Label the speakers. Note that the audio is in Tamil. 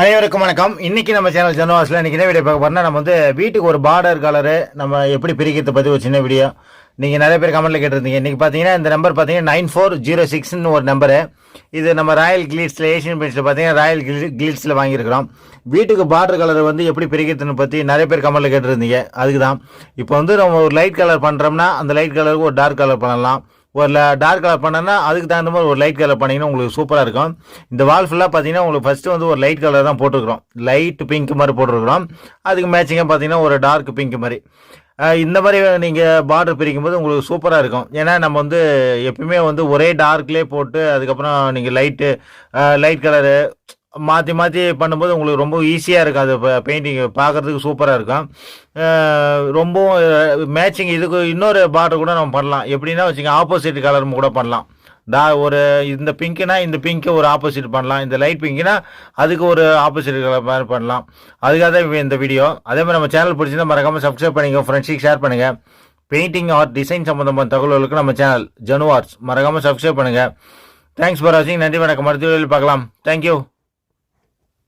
Speaker 1: அனைவருக்கும் வணக்கம். இன்னைக்கு நம்ம சேனல் ஜனவாஸில் இன்னைக்கு என்ன வீடியோ பார்க்க போறோம்னா நம்ம வந்து வீட்டுக்கு ஒரு பார்டர் கலரு நம்ம எப்படி பிரிக்கிறத பற்றி ஒரு சின்ன வீடியோ. நீங்கள் நிறைய பேர் கமெண்ட்டில் கேட்டிருந்தீங்க. இன்றைக்கி பார்த்தீங்கன்னா இந்த நம்பர் பார்த்தீங்கன்னா நைன் ஃபோர் ஜீரோ சிக்ஸ்னு ஒரு நம்பரு இது நம்ம ராயல் கிளீட்ஸில் ஏஷியன் பெயிண்ட்ஸில் பார்த்தீங்கன்னா ராயல் கிளீட்ஸில் வாங்கியிருக்கிறோம். வீட்டுக்கு பார்டர் கலர் வந்து எப்படி பிரிக்கிறதுன்னு பற்றி நிறைய பேர் கமெண்ட்டில் கேட்டிருந்தீங்க. அதுக்கு தான் இப்போ வந்து நம்ம ஒரு லைட் கலர் பண்ணுறோம்னா அந்த லைட் கலருக்கு ஒரு டார்க் கலர் பண்ணலாம். ஒரு டார்க் கலர் பண்ணனா அதுக்கு தகுந்த மாதிரி ஒரு லைட் கலர் பண்ணிங்கன்னா உங்களுக்கு சூப்பராக இருக்கும். இந்த வால் ஃபுல்லாக பார்த்தீங்கன்னா உங்களுக்கு ஃபஸ்ட்டு வந்து ஒரு லைட் கலர் தான் போட்டுருக்குறோம். லைட் பிங்க் மாதிரி போட்டிருக்கிறோம். அதுக்கு மேட்சிங்காக பார்த்தீங்கன்னா ஒரு டார்க் பிங்க் மாதிரி. இந்த மாதிரி நீங்கள் பார்டர் பிரிக்கும் போது உங்களுக்கு சூப்பராக இருக்கும். ஏன்னா நம்ம வந்து எப்பயுமே வந்து ஒரே டார்க்லேயே போட்டு அதுக்கப்புறம் நீங்கள் லைட்டு லைட் கலரு மாற்றி மாற்றி பண்ணும்போது உங்களுக்கு ரொம்ப ஈஸியாக இருக்கும் அது பெயிண்டிங் பார்க்குறதுக்கு சூப்பராக இருக்கும். ரொம்பவும் மேட்சிங் இதுக்கு இன்னொரு பார்டர் கூட நம்ம பண்ணலாம். எப்படின்னா வச்சுங்க ஆப்போசிட் கலரும் கூட பண்ணலாம். டா ஒரு இந்த பிங்க்னா இந்த பிங்க்கு ஒரு ஆப்போசிட் பண்ணலாம். இந்த லைட் பிங்க்னா அதுக்கு ஒரு ஆப்போசிட் கலர் மாதிரி பண்ணலாம். அதுக்காக தான் இந்த வீடியோ அதே மாதிரி நம்ம சேனல் பிடிச்சிருந்தா மறக்காமல் சப்ஸ்கிரைப் பண்ணிங்க ஃப்ரெண்ட்ஸுக்கு ஷேர் பண்ணுங்கள் பெயிண்டிங் ஆர் டிசைன் சம்மந்தமான தகவல்களுக்கு நம்ம சேனல் ஜனுவார்ஸ் ஆர்ட்ஸ் மறக்காமல் சப்ஸ்கிரைப் பண்ணுங்கள் தேங்க்ஸ் ஃபார் வாட்சிங் நன்றி வணக்கம். மருத்துவ பார்க்கலாம். தேங்க்யூ